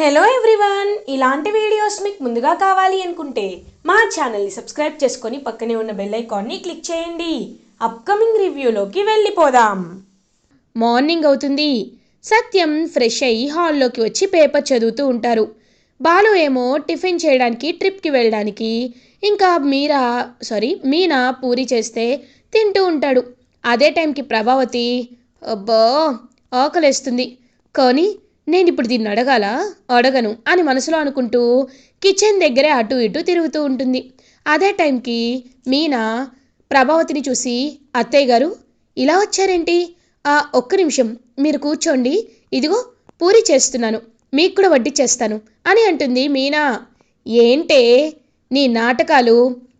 Hello everyone ఇలాంటి videos మీకు ముందుగా కావాలి అనుకుంటే మా ఛానల్ని సబ్స్క్రైబ్ చేసుకొని పక్కనే ఉన్న బెల్ ఐకాన్ని క్లిక్ చేయండి. అప్కమింగ్ రివ్యూలోకి వెళ్ళిపోదాం. మార్నింగ్ అవుతుంది. సత్యం ఫ్రెష్ అయ్యి హాల్లోకి వచ్చి పేపర్ చదువుతూ ఉంటారు. బాలు ఏమో టిఫిన్ చేయడానికి ట్రిప్కి వెళ్ళడానికి ఇంకా మీరా సారీ మీనా పూరి చేస్తే తింటూ ఉంటాడు. అదే టైంకి ప్రభావతి అబ్బా ఆకలేస్తుంది. కానీ నేను ఇప్పుడు దీన్ని అడగాల? అడగను అని మనసులో అనుకుంటూ కిచెన్ దగ్గరే అటు ఇటు తిరుగుతూ ఉంటుంది. అదే టైంకి మీనా ప్రభావతిని చూసి అత్తయ్య గారు ఇలా వచ్చారేంటి? ఆ ఒక్క నిమిషం మీరు కూర్చోండి. ఇదిగో పూరి చేస్తున్నాను. మీకు కూడా వడ్డీ చేస్తాను అని అంటుంది మీనా. ఏంటే? నీ నాటకాలు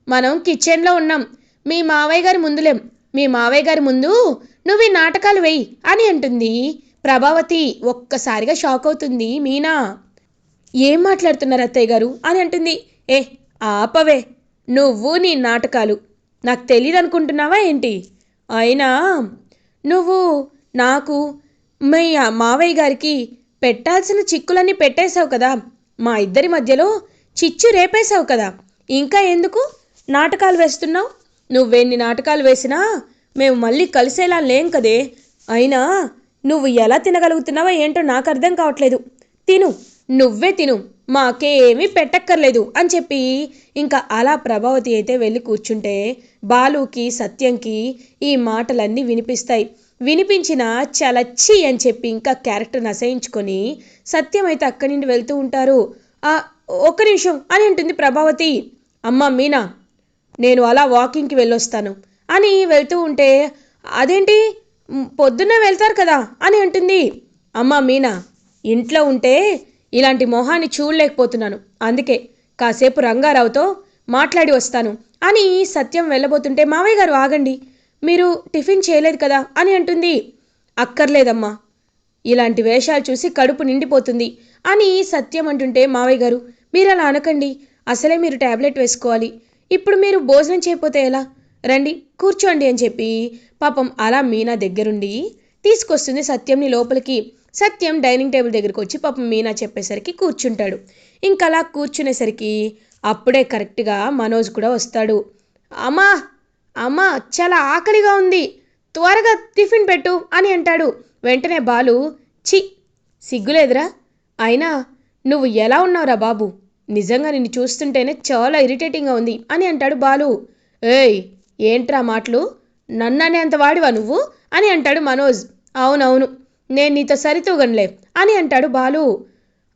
మనం కిచెన్లో ఉన్నాం. మీ మావయ్య గారి ముందులేం. మీ మావయ్య గారి ముందు నువ్వు ఈ నాటకాలు వెయ్యి అని అంటుంది ప్రభావతి ఒక్కసారిగా షాక్ అవుతుంది. మీనా ఏం మాట్లాడుతున్నారు అత్తయ్య గారు? అని అంటుంది. ఏ ఆపవే నువ్వు నీ నాటకాలు. నాకు తెలియదు అనుకుంటున్నావా ఏంటి? అయినా నువ్వు నాకు మీ మావయ్య గారికి పెట్టాల్సిన చిక్కులన్నీ పెట్టేశావు కదా. మా ఇద్దరి మధ్యలో చిచ్చు రేపేశావు కదా. ఇంకా ఎందుకు నాటకాలు వేస్తున్నావు? నువ్వెన్ని నాటకాలు వేసినా మేము మళ్ళీ కలిసేలా లేం కదే. అయినా నువ్వు ఎలా తినగలుగుతున్నావో ఏంటో నాకు అర్థం కావట్లేదు. తిను. నువ్వే తిను. మాకేమీ పెట్టక్కర్లేదు అని చెప్పి ఇంకా అలా ప్రభావతి అయితే వెళ్ళి కూర్చుంటే బాలుకి సత్యంకి ఈ మాటలన్నీ వినిపిస్తాయి. వినిపించిన చలచ్చి అని చెప్పి ఇంకా క్యారెక్టర్ని అసహించుకొని సత్యం అయితే అక్కడి నుండి వెళ్తూ ఉంటారు. ఆ ఒక్క నిమిషం అని అంటుంది ప్రభావతి. అమ్మ మీనా నేను అలా వాకింగ్కి వెళ్ళొస్తాను అని వెళ్తూ ఉంటే అదేంటి? పొద్దున్నే వెళ్తారు కదా అని అంటుంది. అమ్మ మీనా ఇంట్లో ఉంటే ఇలాంటి మొహాన్ని చూడలేకపోతున్నాను. అందుకే కాసేపు రంగారావుతో మాట్లాడి వస్తాను అని సత్యం వెళ్ళబోతుంటే మావయ్య గారు ఆగండి. మీరు టిఫిన్ చేయలేదు కదా అని అంటుంది. అక్కర్లేదమ్మా. ఇలాంటి వేషాలు చూసి కడుపు నిండిపోతుంది అని సత్యం అంటుంటే మావయ్య గారు మీరు అలా అనకండి. అసలే మీరు ట్యాబ్లెట్ వేసుకోవాలి. ఇప్పుడు మీరు భోజనం చేయకపోతే ఎలా? రండి కూర్చోండి అని చెప్పి పాపం అలా మీనా దగ్గరుండి తీసుకొస్తుంది సత్యంని లోపలికి. సత్యం డైనింగ్ టేబుల్ దగ్గరికి వచ్చి పాపం మీనా చెప్పేసరికి కూర్చుంటాడు. ఇంకా అలా కూర్చునేసరికి అప్పుడే కరెక్ట్గా మనోజ్ కూడా వస్తాడు. అమ్మా అమ్మా చాలా ఆకలిగా ఉంది. త్వరగా టిఫిన్ పెట్టు అని అంటాడు. వెంటనే బాలు చి సిగ్గులేదురా. అయినా నువ్వు ఎలా ఉన్నావురా బాబు? నిజంగా నిన్ను చూస్తుంటేనే చాలా ఇరిటేటింగ్గా ఉంది అని అంటాడు బాలు. ఏయ్ ఏంట్రా మాటలు? నన్ననే అంత వాడివా నువ్వు? అని అంటాడు మనోజ్. అవునవును నేను నీతో సరితూగనులే అని అంటాడు బాలు.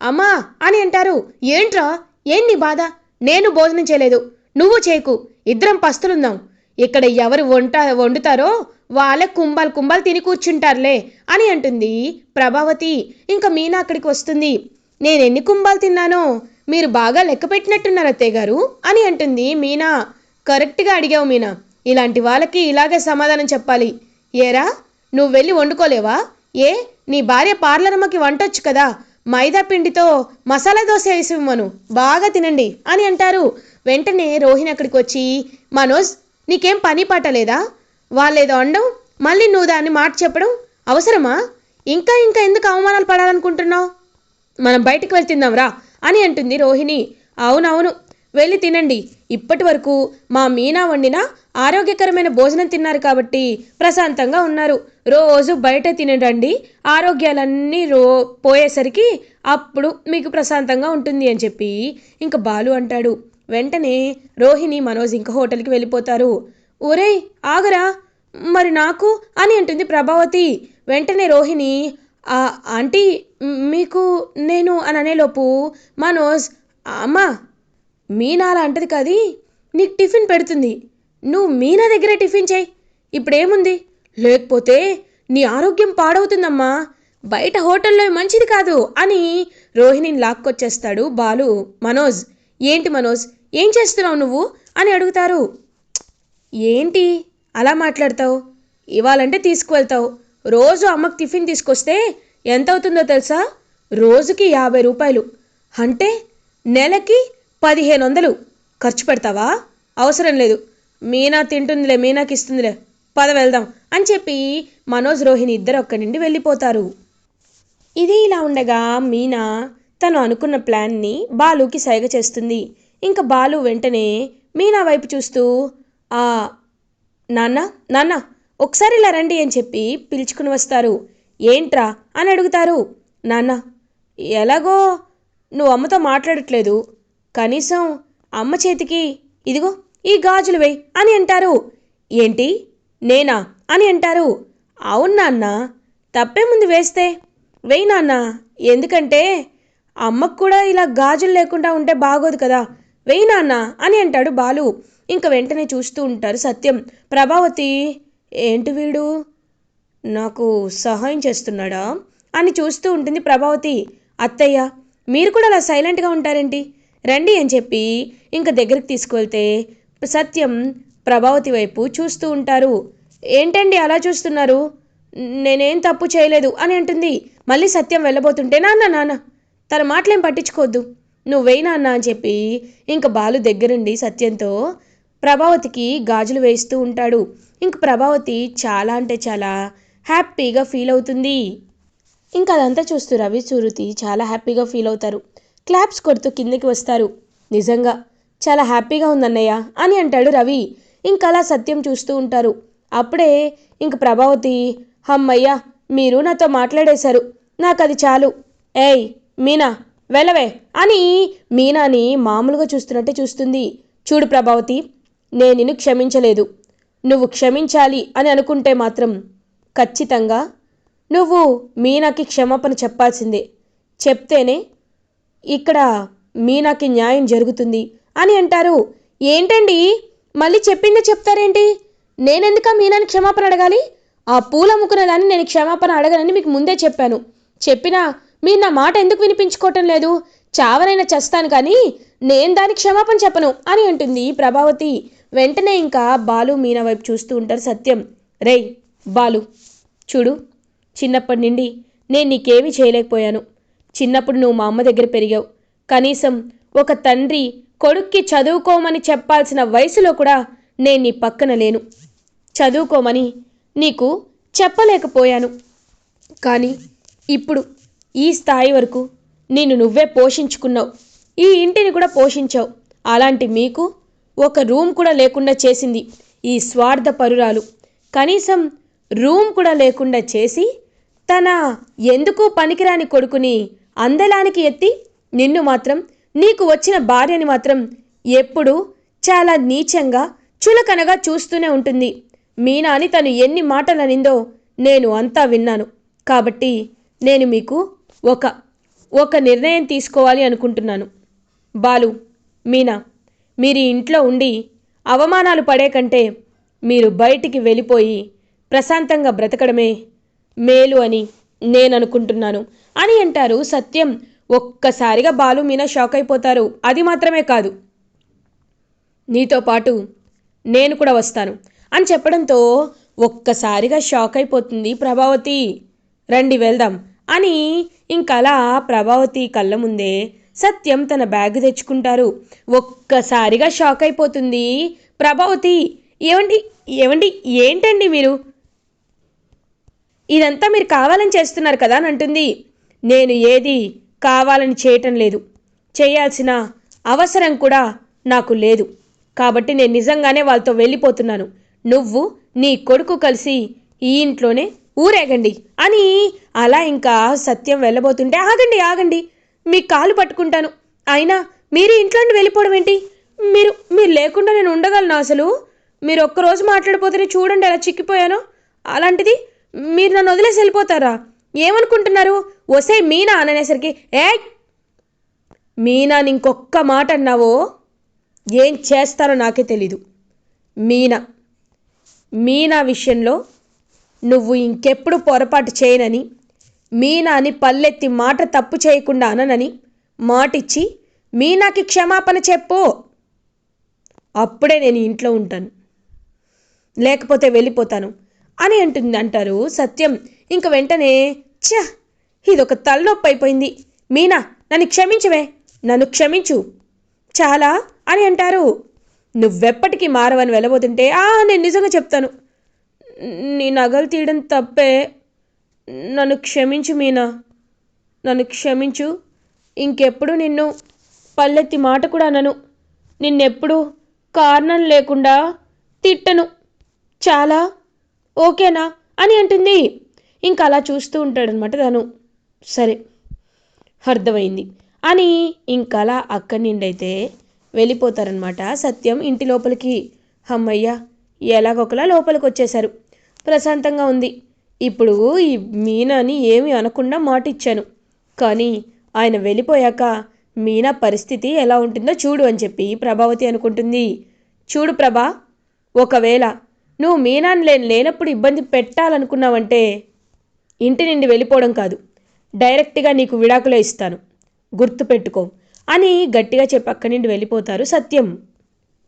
అమ్మా అని అంటారు. ఏంట్రా? ఏం నీ బాధ? నేను భోజనం చేయలేదు. నువ్వు చేయకు. ఇద్దరం పస్తులుందాం. ఇక్కడ ఎవరు వంట వండుతారో వాళ్ళే కుంభాలు కుంభాలు తిని కూర్చుంటారులే అని అంటుంది ప్రభావతి. ఇంకా మీనా అక్కడికి వస్తుంది. నేను ఎన్ని కుంభాలు తిన్నానో మీరు బాగా లెక్క పెట్టినట్టున్నారు అత్తయ్య గారు అని అంటుంది మీనా. కరెక్ట్గా అడిగావు మీనా. ఇలాంటి వాళ్ళకి ఇలాగే సమాధానం చెప్పాలి. ఏరా నువ్వు వెళ్ళి వండుకోలేవా? ఏ నీ భార్య పార్లరమ్మకి వంటొచ్చు కదా. మైదా పిండితో మసాలా దోశ వేసి ఇవ్వమను. బాగా తినండి అని అంటారు. వెంటనే రోహిణి అక్కడికి వచ్చి మనోజ్ నీకేం పని పాట లేదా? వాళ్ళేదో అండం మళ్ళీ నువ్వు దాన్ని మాట చెప్పడం అవసరమా? ఇంకా ఇంకా ఎందుకు అవమానాలు పడాలనుకుంటున్నావు? మనం బయటికి వెళ్ళి రా అని అంటుంది రోహిణి. అవునవును వెళ్ళి తినండి. ఇప్పటి వరకు మా మీనా వండిన ఆరోగ్యకరమైన భోజనం తిన్నారు కాబట్టి ప్రశాంతంగా ఉన్నారు. రోజు బయట తినడండి. ఆరోగ్యాలన్నీ రో పోయేసరికి అప్పుడు మీకు ప్రశాంతంగా ఉంటుంది అని చెప్పి ఇంక బాలు అంటాడు. వెంటనే రోహిణి మనోజ్ ఇంక హోటల్కి వెళ్ళిపోతారు. ఒరేయ్ ఆగరా? మరి నాకు? అని అంటుంది ప్రభావతి. వెంటనే రోహిణి ఆంటీ మీకు నేను అని అనేలోపు మనోజ్ అమ్మా మీనా అలా అంటది కాది. నీకు టిఫిన్ పెడుతుంది. నువ్వు మీనా దగ్గరే టిఫిన్ చేయి. ఇప్పుడేముంది? లేకపోతే నీ ఆరోగ్యం పాడవుతుందమ్మా. బయట హోటల్లో మంచిది కాదు అని రోహిణిని లాక్కొచ్చేస్తాడు బాలు. మనోజ్ ఏంటి మనోజ్? ఏం చేస్తున్నావు నువ్వు? అని అడుగుతారు. ఏంటి? అలా మాట్లాడతావు? ఇవ్వాలంటే తీసుకువెళ్తావు. రోజు అమ్మకి టిఫిన్ తీసుకొస్తే ఎంత అవుతుందో తెలుసా? రోజుకి యాభై రూపాయలు. అంటే నెలకి పదిహేను వందలు ఖర్చు పెడతావా? అవసరం లేదు. మీనా తింటుందిలే మీనాకి ఇస్తుందిలే పద వెళ్దాం అని చెప్పి మనోజ్ రోహిణి ఇద్దరు ఒక్కడి నుండి వెళ్ళిపోతారు. ఇది ఇలా ఉండగా మీనా తను అనుకున్న ప్లాన్ని బాలుకి సైగ చేస్తుంది. ఇంకా బాలు వెంటనే మీనా వైపు చూస్తూ ఆ నాన్న నాన్న ఒకసారి ఇలా రండి అని చెప్పి పిలుచుకుని వస్తారు. ఏంట్రా? అని అడుగుతారు. నాన్న ఎలాగో నువ్వు అమ్మతో మాట్లాడట్లేదు. కనీసం అమ్మ చేతికి ఇదిగో ఈ గాజులు వేయి అని అంటారు. ఏంటి? నేనా? అని అంటారు. అవును నాన్న తప్పే ముందు వేస్తే. వేయి నాన్న ఎందుకంటే అమ్మకు కూడా ఇలా గాజులు లేకుండా ఉంటే బాగోదు కదా. వేయి నాన్న అని అంటాడు బాలు. ఇంక వెంటనే చూస్తూ ఉంటారు సత్యం. ప్రభావతి ఏంటి వీడు? నాకు సహాయం చేస్తున్నాడా? అని చూస్తూ ఉంటుంది ప్రభావతి. అత్తయ్య మీరు కూడా అలా సైలెంట్గా ఉంటారేంటి? రండి అని చెప్పి ఇంక దగ్గరికి తీసుకువెళ్తే సత్యం ప్రభావతి వైపు చూస్తూ ఉంటారు. ఏంటండి అలా చూస్తున్నారు? నేనేం తప్పు చేయలేదు అని అంటుంది. మళ్ళీ సత్యం వెళ్ళబోతుంటే నాన్న నాన్న తన మాటలేం పట్టించుకోవద్దు. నువ్వే నాన్న అని చెప్పి ఇంక బాలు దగ్గరుండి సత్యంతో ప్రభావతికి గాజులు వేస్తూ ఉంటాడు. ఇంక ప్రభావతి చాలా అంటే చాలా హ్యాపీగా ఫీల్ అవుతుంది. ఇంకా అదంతా చూస్తూ రవి సురుతి చాలా హ్యాపీగా ఫీల్ అవుతారు. క్లాప్స్ కొడుతూ కిందకి వస్తారు. నిజంగా? చాలా హ్యాపీగా ఉందన్నయ్య అని అంటాడు రవి. ఇంకలా అలా సత్యం చూస్తూ ఉంటారు. అప్పుడే ఇంక ప్రభావతి హమ్మయ్య మీరు నాతో మాట్లాడేశారు. నాకు అది చాలు. ఏయ్ మీనా వెళ్ళవే అని మీనాని మామూలుగా చూస్తున్నట్టే చూస్తుంది. చూడు ప్రభావతి నేను నిన్ను క్షమించలేదు. నువ్వు క్షమించాలి అని అనుకుంటే మాత్రం ఖచ్చితంగా నువ్వు మీనాకి క్షమాపణ చెప్పాల్సిందే. చెప్తేనే ఇక్కడ మీనాకి న్యాయం జరుగుతుంది అని అంటారు. ఏంటండి? మళ్ళీ చెప్పిందే చెప్తారేంటి? నేనెందుక మీనాని క్షమాపణ అడగాలి? ఆ పూల ముకునదాన్ని నేను క్షమాపణ అడగనని మీకు ముందే చెప్పాను. చెప్పినా మీరు నా మాట ఎందుకు వినిపించుకోవటం లేదు? చావనైనా చస్తాను కానీ నేను దానికి క్షమాపణ చెప్పను అని అంటుంది ప్రభావతి. వెంటనే ఇంకా బాలు మీనా వైపు చూస్తూ ఉంటారు సత్యం. రేయ్ బాలు చూడు చిన్నప్పటి నుండి నేను నీకేమీ చేయలేకపోయాను. చిన్నప్పుడు నువ్వు మా అమ్మ దగ్గర పెరిగావు. కనీసం ఒక తండ్రి కొడుక్కి చదువుకోమని చెప్పాల్సిన వయసులో కూడా నేను నీ పక్కన లేను. చదువుకోమని నీకు చెప్పలేకపోయాను. కానీ ఇప్పుడు ఈ స్థాయి వరకు నిన్ను నువ్వే పోషించుకున్నావు. ఈ ఇంటిని కూడా పోషించావు. అలాంటి మీకు ఒక రూమ్ కూడా లేకుండా చేసింది ఈ స్వార్థ పరురాలు. కనీసం రూమ్ కూడా లేకుండా చేసి తన ఎందుకు పనికిరాని కొడుకుని అందలానికి ఎత్తి నిన్ను మాత్రం నీకు వచ్చిన భార్యని మాత్రం ఎప్పుడూ చాలా నీచంగా చులకనగా చూస్తూనే ఉంటుంది. మీనాని తను ఎన్ని మాటలనిందో నేను అంతా విన్నాను. కాబట్టి నేను మీకు ఒక ఒక నిర్ణయం తీసుకోవాలి అనుకుంటున్నాను. బాలు మీనా మీరు ఇంట్లో ఉండి అవమానాలు పడే కంటే మీరు బయటికి వెళ్ళిపోయి ప్రశాంతంగా బ్రతకడమే మేలు అని నేను అనుకుంటున్నాను. అని అంటారు సత్యం. ఒక్కసారిగా బాలు మీనా షాక్ అయిపోతారు. అది మాత్రమే కాదు. నీతో పాటు నేను కూడా వస్తాను అని చెప్పడంతో ఒక్కసారిగా షాక్ అయిపోతుంది ప్రభావతి. రండి వెళ్దాం అని ఇంకలా ప్రభావతి కళ్ళ ముందే సత్యం తన బ్యాగ్ తెచ్చుకుంటారు. ఒక్కసారిగా షాక్ అయిపోతుంది ప్రభావతి. ఏమండి ఏమండి ఏంటండి మీరు? ఇదంతా మీరు కావాలని చేస్తున్నారు కదా అని అంటుంది. నేను ఏది కావాలని చేయటం లేదు. చేయాల్సిన అవసరం కూడా నాకు లేదు. కాబట్టి నేను నిజంగానే వాళ్ళతో వెళ్ళిపోతున్నాను. నువ్వు నీ కొడుకు కలిసి ఈ ఇంట్లోనే ఊరేగండి. అని అలా ఇంకా సత్యం వెళ్ళబోతుంటే ఆగండి ఆగండి. మీ కాలు పట్టుకుంటాను. అయినా మీరు ఇంట్లో వెళ్ళిపోవడం ఏంటి? మీరు మీరు లేకుండా నేను ఉండగలను అసలు? మీరు ఒక్కరోజు మాట్లాడిపోతేనే చూడండి ఎలా చిక్కిపోయానో. అలాంటిది మీరు నన్ను వదిలేసి వెళ్ళిపోతారా? ఏమనుకుంటున్నారు? ఒసే మీనా అననేసరికి ఏ మీనాని ఇంకొక్క మాట అన్నావో? ఏం చేస్తారో నాకే తెలీదు. మీనా మీనా విషయంలో నువ్వు ఇంకెప్పుడు పొరపాటు చేయనని మీనాని పల్లెత్తి మాట తప్పు చేయకుండా అననని మాటిచ్చి మీనాకి క్షమాపణ చెప్పు. అప్పుడే నేను ఇంట్లో ఉంటాను. లేకపోతే వెళ్ళిపోతాను. అని అంటుంది అంటారు సత్యం. ఇంక వెంటనే ఛ ఇదొక తలనొప్పి అయిపోయింది. మీనా నన్ను క్షమించవే. నన్ను క్షమించు. చాలా అని అంటారు. నువ్వెప్పటికీ మారవని వెళ్ళబోతుంటే ఆ నేను నిజంగా చెప్తాను. నీ నగలు తీయడం తప్పే. నన్ను క్షమించు మీనా. నన్ను క్షమించు. ఇంకెప్పుడు నిన్ను పల్లెత్తి మాట కూడా అనను. నిన్నెప్పుడు కారణం లేకుండా తిట్టను. చాలా ఓకేనా అని అంటుంది. ఇంకా అలా చూస్తూ ఉంటాడనమాట తను. సరే అర్థమైంది. అని ఇంకలా అక్కడి నుండి అయితే వెళ్ళిపోతారనమాట సత్యం ఇంటి లోపలికి. అమ్మయ్య ఎలాగొకలా లోపలికి వచ్చేశారు ప్రశాంతంగా ఉంది. ఇప్పుడు ఈ మీనాని ఏమి అనకుండా మాట ఇచ్చాను కానీ ఆయన వెళ్ళిపోయాక మీనా పరిస్థితి ఎలా ఉంటుందో చూడు అని చెప్పి ప్రభావతి అనుకుంటుంది. చూడు ప్రభా ఒకవేళ నువ్వు మీనాని లేని లేనప్పుడు ఇబ్బంది పెట్టాలనుకున్నావంటే ఇంటి నుండి వెళ్ళిపోవడం కాదు. డైరెక్ట్గా నీకు విడాకులే ఇస్తాను. గుర్తుపెట్టుకో అని గట్టిగా చెప్పి అక్కడి నుండి వెళ్ళిపోతారు సత్యం.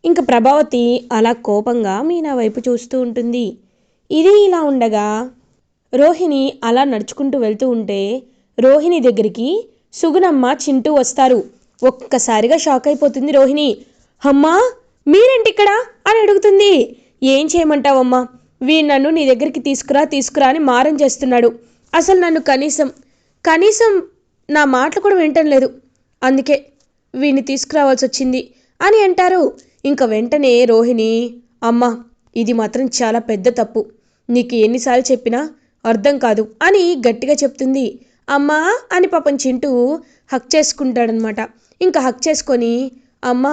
ఇంక ప్రభావతి అలా కోపంగా మీనా వైపు చూస్తూ ఉంటుంది. ఇది ఇలా ఉండగా రోహిణి అలా నడుచుకుంటూ వెళ్తూ ఉంటే రోహిణి దగ్గరికి సుగుణమ్మ చింటూ వస్తారు. ఒక్కసారిగా షాక్ అయిపోతుంది రోహిణి. అమ్మా మీరేంటి ఇక్కడ అని అడుగుతుంది. ఏం చేయమంటావమ్మా? వీడు నన్ను నీ దగ్గరికి తీసుకురా తీసుకురా అని మారం చేస్తున్నాడు. అసలు నన్ను కనీసం కనీసం నా మాటలు కూడా వింటం లేదు. అందుకే వీడిని తీసుకురావాల్సి వచ్చింది అని అంటారు. ఇంకా వెంటనే రోహిణి అమ్మా ఇది మాత్రం చాలా పెద్ద తప్పు. నీకు ఎన్నిసార్లు చెప్పినా అర్థం కాదు అని గట్టిగా చెప్తుంది. అమ్మా అని పాపం చింటూ హక్ చేసుకుంటాడనమాట ఇంకా హక్ చేసుకొని అమ్మా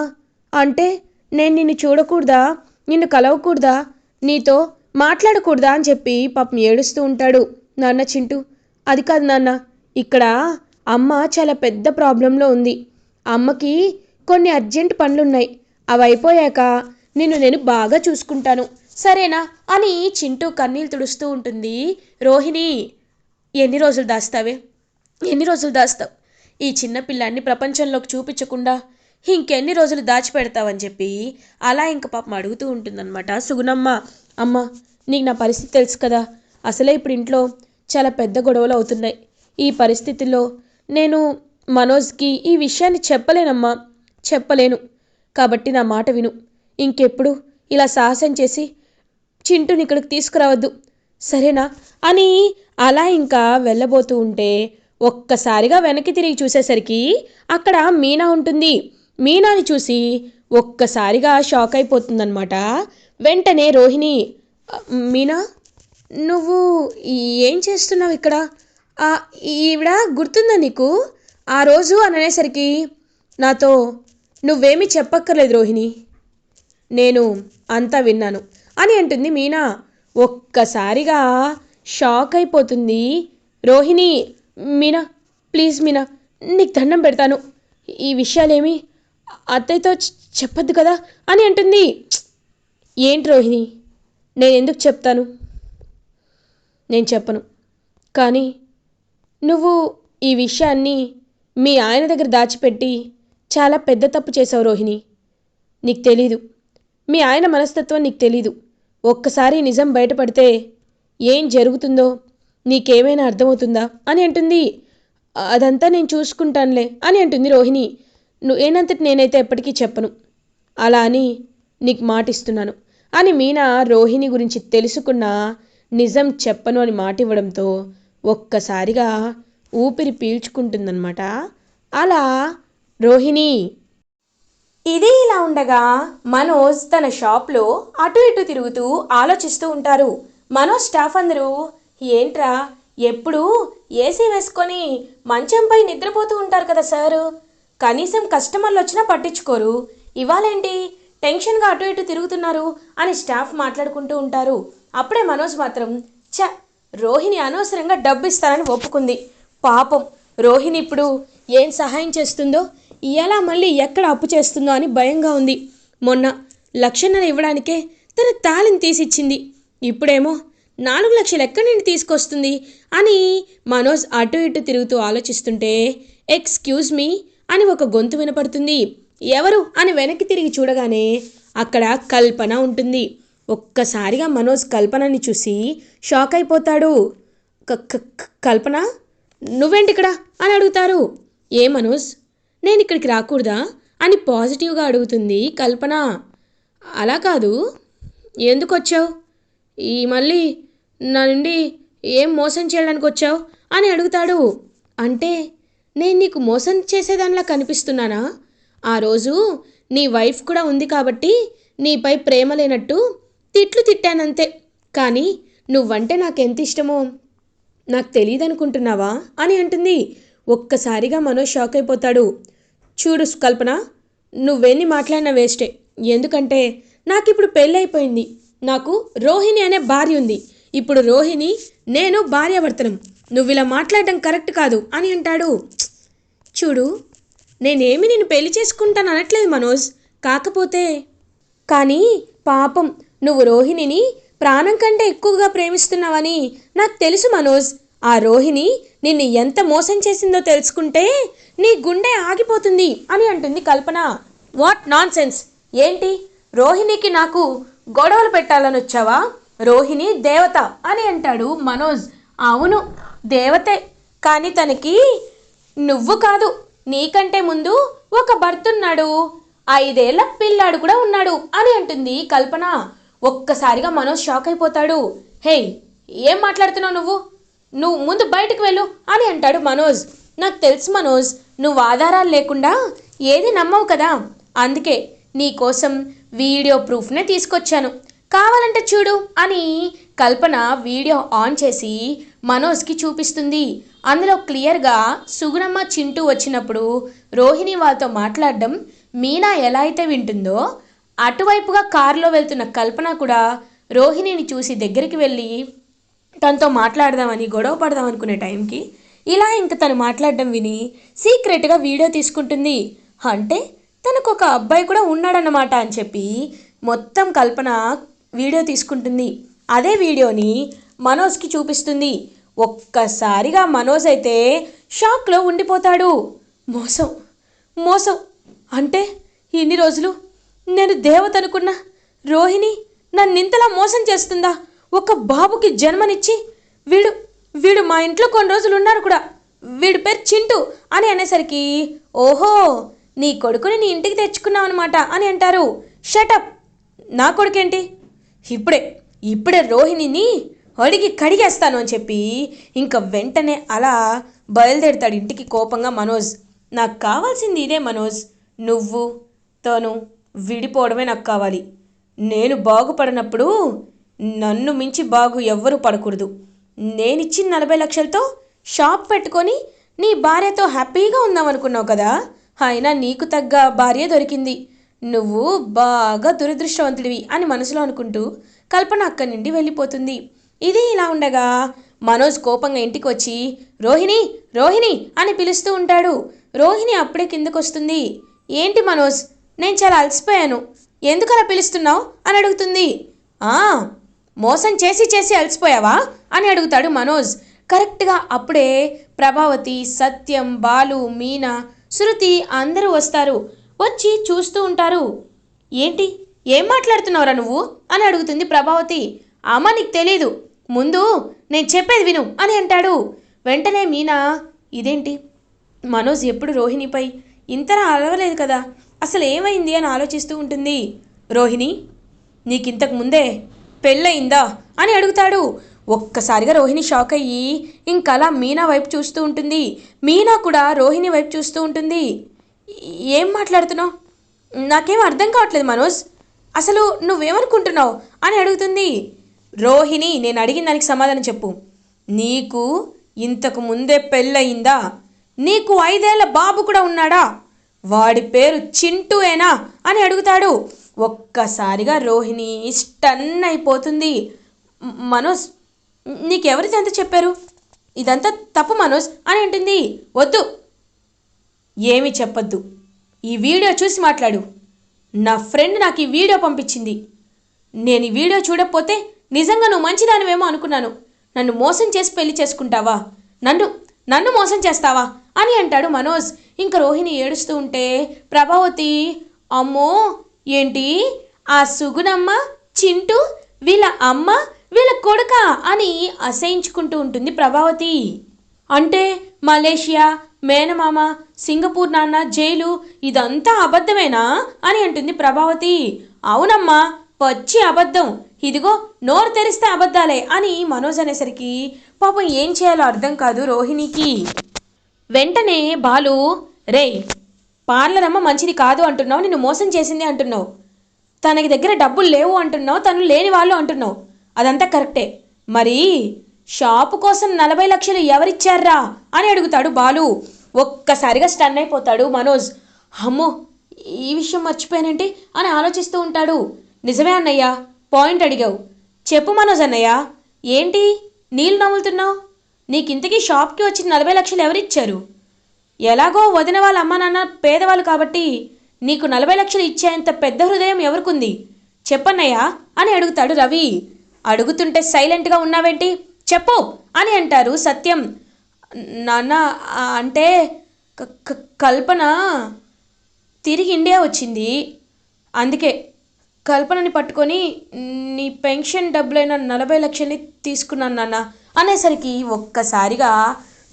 అంటే నేను నిన్ను చూడకూడదా? నిన్ను కలవకూడదా? నీతో మాట్లాడకూడదా అని చెప్పి పాపం ఏడుస్తూ ఉంటాడు. నాన్న చింటూ అది కాదు నాన్న ఇక్కడ అమ్మ చాలా పెద్ద ప్రాబ్లంలో ఉంది. అమ్మకి కొన్ని అర్జెంట్ పనులున్నాయి. అవి అయిపోయాక నిన్ను నేను బాగా చూసుకుంటాను. సరేనా అని చింటూ కన్నీళ్ళు తుడుస్తూ ఉంటుంది. రోహిణి ఎన్ని రోజులు దాస్తావే? ఎన్ని రోజులు దాస్తావు? ఈ చిన్న పిల్లాన్ని ప్రపంచంలోకి చూపించకుండా ఇంకెన్ని రోజులు దాచిపెడతావని చెప్పి అలా ఇంక పాపం అడుగుతూ ఉంటుందన్నమాట. సుగుణమ్మ అమ్మ నీకు నా పరిస్థితి తెలుసు కదా. అసలే ఇప్పుడు ఇంట్లో చాలా పెద్ద గొడవలు అవుతున్నాయి. ఈ పరిస్థితుల్లో నేను మనోజ్కి ఈ విషయాన్ని చెప్పలేనమ్మా. చెప్పలేను. కాబట్టి నా మాట విను. ఇంకెప్పుడు ఇలా సాహసం చేసి చింటూని ఇక్కడికి తీసుకురావద్దు. సరేనా? అని అలా ఇంకా వెళ్ళబోతూ ఉంటే ఒక్కసారిగా వెనక్కి తిరిగి చూసేసరికి అక్కడ మీనా ఉంటుంది. మీనాని చూసి ఒక్కసారిగా షాక్ అయిపోతుందన్నమాట. వెంటనే రోహిణి మీనా నువ్వు ఏం చేస్తున్నావు ఇక్కడ? ఈవిడ గుర్తుందా నీకు? ఆ రోజు అని అనేసరికి నాతో నువ్వేమీ చెప్పక్కర్లేదు రోహిణి నేను అంతా విన్నాను అని అంటుంది మీనా. ఒక్కసారిగా షాక్ అయిపోతుంది రోహిణి. మీనా ప్లీజ్ మీనా నీకు దండం పెడతాను. ఈ విషయాలేమి అత్తయ్యతో చె- చెప్పొద్దు కదా అని అంటుంది. ఏంటి రోహిణి? నేను ఎందుకు చెప్తాను? నేను చెప్పను. కానీ నువ్వు ఈ విషయాన్ని మీ ఆయన దగ్గర దాచిపెట్టి చాలా పెద్ద తప్పు చేసావు రోహిణి. నీకు తెలీదు. మీ ఆయన మనస్తత్వం నీకు తెలీదు. ఒక్కసారి నిజం బయటపడితే ఏం జరుగుతుందో నీకేమైనా అర్థమవుతుందా? అని అంటుంది. అదంతా నేను చూసుకుంటానులే అని అంటుంది రోహిణి. నువ్వేనంతటి నేనైతే ఎప్పటికీ చెప్పను. అలా అని నీకు మాటిస్తున్నాను. అని మీనా రోహిణి గురించి తెలుసుకున్న నిజం చెప్పను అని మాట ఇవ్వడంతో ఒక్కసారిగా ఊపిరి పీల్చుకుంటుందన్నమాట. అలా రోహిణి ఇది ఇలా ఉండగా మనోజ్ తన షాప్లో అటు ఇటు తిరుగుతూ ఆలోచిస్తూ ఉంటారు. మనోజ్ స్టాఫ్ అందరూ ఏంట్రా ఎప్పుడు ఏసీ వేసుకొని మంచంపై నిద్రపోతూ ఉంటారు కదా సారు? కనీసం కస్టమర్లు వచ్చినా పట్టించుకోరు. ఇవాళేంటి? టెన్షన్గా అటు ఇటు తిరుగుతున్నారు అని స్టాఫ్ మాట్లాడుకుంటూ ఉంటారు. అప్పుడే మనోజ్ మాత్రం చ రోహిణి అనవసరంగా డబ్బు ఇస్తానని ఒప్పుకుంది. పాపం రోహిణి ఇప్పుడు ఏం సహాయం చేస్తుందో ఎలా మళ్ళీ ఎక్కడ అప్పు చేస్తుందో అని భయంగా ఉంది. మొన్న లక్షన్నర ఇవ్వడానికే తన తాళిని తీసిచ్చింది. ఇప్పుడేమో నాలుగు లక్షలు ఎక్కడి నుండి తీసుకొస్తుంది అని మనోజ్ అటు ఇటు తిరుగుతూ ఆలోచిస్తుంటే ఎక్స్క్యూజ్ మీ అని ఒక గొంతు వినపడుతుంది. ఎవరు అని వెనక్కి తిరిగి చూడగానే అక్కడ కల్పన ఉంటుంది. ఒక్కసారిగా మనోజ్ కల్పనని చూసి షాక్ అయిపోతాడు. "క- క- కల్పన నువ్వేంటి ఇక్కడ అని అడుగుతారు. ఏ మనోజ్? నేను ఇక్కడికి రాకూడదా అని పాజిటివ్గా అడుగుతుంది కల్పన. అలా కాదు. ఎందుకు వచ్చావు ఈ మళ్ళీ నా నుండి ఏం మోసం చేయడానికి వచ్చావు అని అడుగుతాడు. అంటే నేను నీకు మోసం చేసేదానిలా కనిపిస్తున్నానా? ఆ రోజు నీ వైఫ్ కూడా ఉంది కాబట్టి నీపై ప్రేమ లేనట్టు తిట్లు తిట్టానంతే. కానీ నువ్వంటే నాకెంత ఇష్టమో? నాకు తెలియదనుకుంటున్నావా అని అంటుంది. ఒక్కసారిగా మనోజ్ షాక్ అయిపోతాడు. చూడు కల్పన నువ్వెన్ని మాట్లాడినా వేస్టే. ఎందుకంటే నాకు ఇప్పుడు పెళ్ళైపోయింది. నాకు రోహిణి అనే భార్య ఉంది. ఇప్పుడు రోహిణి నేను భార్యాభర్తనం నువ్వు ఇలా మాట్లాడడం కరెక్ట్ కాదు అని అంటాడు. చూడు నేనేమి నేను పెళ్ళి చేసుకుంటాను అనట్లేదు మనోజ్. కాకపోతే కానీ పాపం నువ్వు రోహిణిని ప్రాణం కంటే ఎక్కువగా ప్రేమిస్తున్నావని నాకు తెలుసు మనోజ్. ఆ రోహిణి నిన్ను ఎంత మోసం చేసిందో తెలుసుకుంటే నీ గుండె ఆగిపోతుంది అని అంటుంది కల్పన. వాట్ నాన్ సెన్స్ ఏంటి? రోహిణికి నాకు గొడవలు పెట్టాలని వచ్చావా? రోహిణి దేవత అని అంటాడు మనోజ్. అవును దేవతే. కానీ తనకి నువ్వు కాదు. నీకంటే ముందు ఒక భర్త ఉన్నాడు ఐదేళ్ళ పిల్లాడు కూడా ఉన్నాడు అని అంటుంది కల్పన. ఒక్కసారిగా మనోజ్ షాక్ అయిపోతాడు. హే ఏం మాట్లాడుతున్నావు నువ్వు? నువ్వు ముందు బయటకు వెళ్ళు అని అంటాడు మనోజ్. నాకు తెలుసు మనోజ్ నువ్వు ఆధారాలు లేకుండా ఏది నమ్మవు కదా. అందుకే నీకోసం వీడియో ప్రూఫ్నే తీసుకొచ్చాను. కావాలంటే చూడు అని కల్పన వీడియో ఆన్ చేసి మనోజ్కి చూపిస్తుంది. అందులో క్లియర్గా సుగుణమ్మ చింటూ వచ్చినప్పుడు రోహిణి వాళ్ళతో మాట్లాడడం మీనా ఎలా అయితే వింటుందో అటువైపుగా కారులో వెళ్తున్న కల్పన కూడా రోహిణిని చూసి దగ్గరికి వెళ్ళి తనతో మాట్లాడదామని గొడవ పడదాం అనుకునే టైంకి ఇలా ఇంక తను మాట్లాడడం విని సీక్రెట్గా వీడియో తీసుకుంటుంది. అంటే తనకు ఒక అబ్బాయి కూడా ఉన్నాడన్నమాట అని చెప్పి మొత్తం కల్పన వీడియో తీసుకుంటుంది. అదే వీడియోని మనోజ్కి చూపిస్తుంది. ఒక్కసారిగా మనోజ్ అయితే షాక్లో ఉండిపోతాడు. మోసం మోసం. అంటే ఇన్ని రోజులు నేను దేవత అనుకున్న రోహిణి నన్నింతలా మోసం చేస్తుందా? ఒక బాబుకి జన్మనిచ్చి వీడు వీడు మా ఇంట్లో కొన్ని రోజులు ఉన్నారు కూడా. వీడి పేరు చింటూ అని అనేసరికి ఓహో నీ కొడుకుని నీ ఇంటికి తెచ్చుకున్నావు అనమాట అని అంటారు. షటప్ నా కొడుకేంటి? ఇప్పుడే ఇప్పుడే రోహిణిని అడిగి కడిగేస్తాను అని చెప్పి ఇంకా వెంటనే అలా బయలుదేరుతాడు ఇంటికి కోపంగా మనోజ్. నాకు కావాల్సింది ఇదే మనోజ్. నువ్వు తను విడిపోవడమే నాకు కావాలి. నేను బాగుపడినప్పుడు నన్ను మించి బాగు ఎవ్వరూ పడకూడదు. నేనిచ్చిన నలభై లక్షలతో షాప్ పెట్టుకొని నీ భార్యతో హ్యాపీగా ఉందామనుకున్నావు కదా. అయినా నీకు తగ్గ భార్య దొరికింది. నువ్వు బాగా దురదృష్టవంతుడివి అని మనసులో అనుకుంటూ కల్పన అక్కడి నుండి వెళ్ళిపోతుంది. ఇది ఇలా ఉండగా మనోజ్ కోపంగా ఇంటికి వచ్చి రోహిణి రోహిణి అని పిలుస్తూ ఉంటాడు. రోహిణి అప్పుడే కిందకు వస్తుంది ఏంటి మనోజ్ నేను చాలా అలసిపోయాను. ఎందుకు అలా పిలుస్తున్నావు? అని అడుగుతుంది. ఆ మోసం చేసి చేసి అలసిపోయావా? అని అడుగుతాడు మనోజ్. కరెక్ట్గా అప్పుడే ప్రభావతి సత్యం బాలు మీనా శృతి అందరూ వస్తారు. వచ్చి చూస్తూ ఉంటారు. ఏంటి ఏం మాట్లాడుతున్నావురా నువ్వు? అని అడుగుతుంది ప్రభావతి. అమ్మ నీకు తెలీదు. ముందు నేను చెప్పేది విను అని అంటాడు. వెంటనే మీనా ఇదేంటి? మనోజ్ ఎప్పుడు రోహిణిపై ఇంతలా అలవలేదు కదా? అసలు ఏమైంది అని ఆలోచిస్తూ ఉంటుంది. రోహిణి నీకింతకు ముందే పెళ్ళయిందా అని అడుగుతాడు. ఒక్కసారిగా రోహిణి షాక్ అయ్యి ఇంకలా మీనా వైపు చూస్తూ ఉంటుంది. మీనా కూడా రోహిణి వైపు చూస్తూ ఉంటుంది. ఏం మాట్లాడుతున్నావు? నాకేం అర్థం కావట్లేదు మనోజ్. అసలు నువ్వేమనుకుంటున్నావు? అని అడుగుతుంది. రోహిణి నేను అడిగిన దానికి సమాధానం చెప్పు. నీకు ఇంతకు ముందే పెళ్ళయిందా? నీకు ఐదేళ్ళ బాబు కూడా ఉన్నాడా? వాడి పేరు చింటూయేనా అని అడుగుతాడు. ఒక్కసారిగా రోహిణి స్టన్ అయిపోతుంది మనోజ్ నీకెవరిది అంత చెప్పారు? ఇదంతా తప్పు మనోజ్ అని అంటుంది. వద్దు. ఏమీ చెప్పొద్దు. ఈ వీడియో చూసి మాట్లాడు. నా ఫ్రెండ్ నాకు ఈ వీడియో పంపించింది. నేను ఈ వీడియో చూడకపోతే నిజంగా నువ్వు మంచిదానివేమో అనుకున్నాను. నన్ను మోసం చేసి పెళ్ళి చేసుకుంటావా? నన్ను నన్ను మోసం చేస్తావా? అని అంటాడు మనోజ్. ఇంకా రోహిణి ఏడుస్తూ ఉంటే ప్రభావతి అమ్మో ఏంటి? ఆ సుగుణమ్మ చింటూ వీళ్ళ అమ్మ వీళ్ళ కొడుక అని అసహించుకుంటూ ఉంటుంది ప్రభావతి. అంటే మలేషియా మేనమామ సింగపూర్ నాన్న జైలు ఇదంతా అబద్ధమేనా? అని అంటుంది ప్రభావతి. అవునమ్మా పచ్చి అబద్ధం. ఇదిగో నోరు తెరిస్తే అబద్ధాలే అని మనోజ్ అనేసరికి పాపం ఏం చేయాలో అర్థం కాదు రోహిణికి. వెంటనే బాలు రేయ్ పార్లర్ అమ్మ మంచిది కాదు అంటున్నావు నిన్ను మోసం చేసింది అంటున్నావు. తనకి దగ్గర డబ్బులు లేవు అంటున్నావు తను లేని వాళ్ళు అంటున్నావు. అదంతా కరెక్టే. మరి షాపు కోసం నలభై లక్షలు ఎవరిచ్చారా? అని అడుగుతాడు బాలు. ఒక్కసారిగా స్టన్ అయిపోతాడు మనోజ్. అమ్మో ఈ విషయం మర్చిపోయానంటే? అని ఆలోచిస్తూ ఉంటాడు. నిజమే అన్నయ్య పాయింట్ అడిగావు. చెప్పు మనోజ్ అన్నయ్య ఏంటి? నీళ్ళు నవ్వులుతున్నావు నీకింతకీ షాప్కి వచ్చిన నలభై లక్షలు ఎవరిచ్చారు? ఎలాగో వదిన వాళ్ళ అమ్మ నాన్న పేదవాళ్ళు కాబట్టి నీకు నలభై లక్షలు ఇచ్చేంత పెద్ద హృదయం ఎవరికుంది? చెప్పన్నయ్యా అని అడుగుతాడు రవి. అడుగుతుంటే సైలెంట్గా ఉన్నావేంటి? చెప్పు అని అంటారు సత్యం. నాన్న అంటే కల్పన తిరిగి ఇండియా వచ్చింది. అందుకే కల్పనని పట్టుకొని నీ పెన్షన్ డబ్బులైన నలభై లక్షల్ని తీసుకున్నాను నాన్న అనేసరికి ఒక్కసారిగా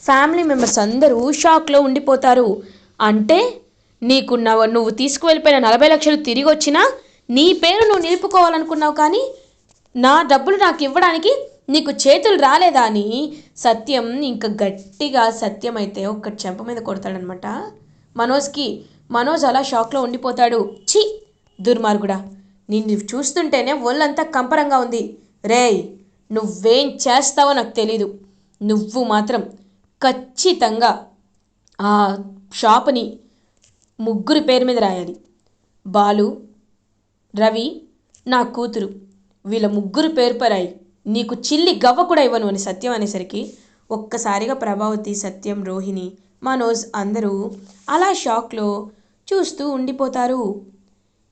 ఫ్యామిలీ మెంబర్స్ అందరూ షాక్లో ఉండిపోతారు. అంటే నీకు నువ్వు తీసుకువెళ్ళిపోయిన నలభై లక్షలు తిరిగి వచ్చినా నీ పేరు నువ్వు నిలుపుకోవాలనుకున్నావు కానీ నా డబ్బులు నాకు ఇవ్వడానికి నీకు చేతులు రాలేదా అని సత్యం ఇంకా గట్టిగా సత్యం అయితే ఒక్క చెంప మీద కొడతాడనమాట మనోజ్కి మనోజ్ అలా షాక్లో ఉండిపోతాడు. ఛీ! దుర్మార్గుడా! నిన్ను చూస్తుంటేనే ఒళ్ళంతా కంపరంగా ఉంది. రేయ్ నువ్వేం చేస్తావో నాకు తెలీదు. నువ్వు మాత్రం ఖచ్చితంగా ఆ షాపుని ముగ్గురి పేరు మీద రాయాలి. బాలు రవి నా కూతురు వీళ్ళ ముగ్గురు పేరు పరాయి నీకు చిల్లి గవ్వ కూడా ఇవ్వను అని సత్యం అనేసరికి ఒక్కసారిగా ప్రభావతి సత్యం రోహిణి మనోజ్ అందరూ అలా షాక్లో చూస్తూ ఉండిపోతారు.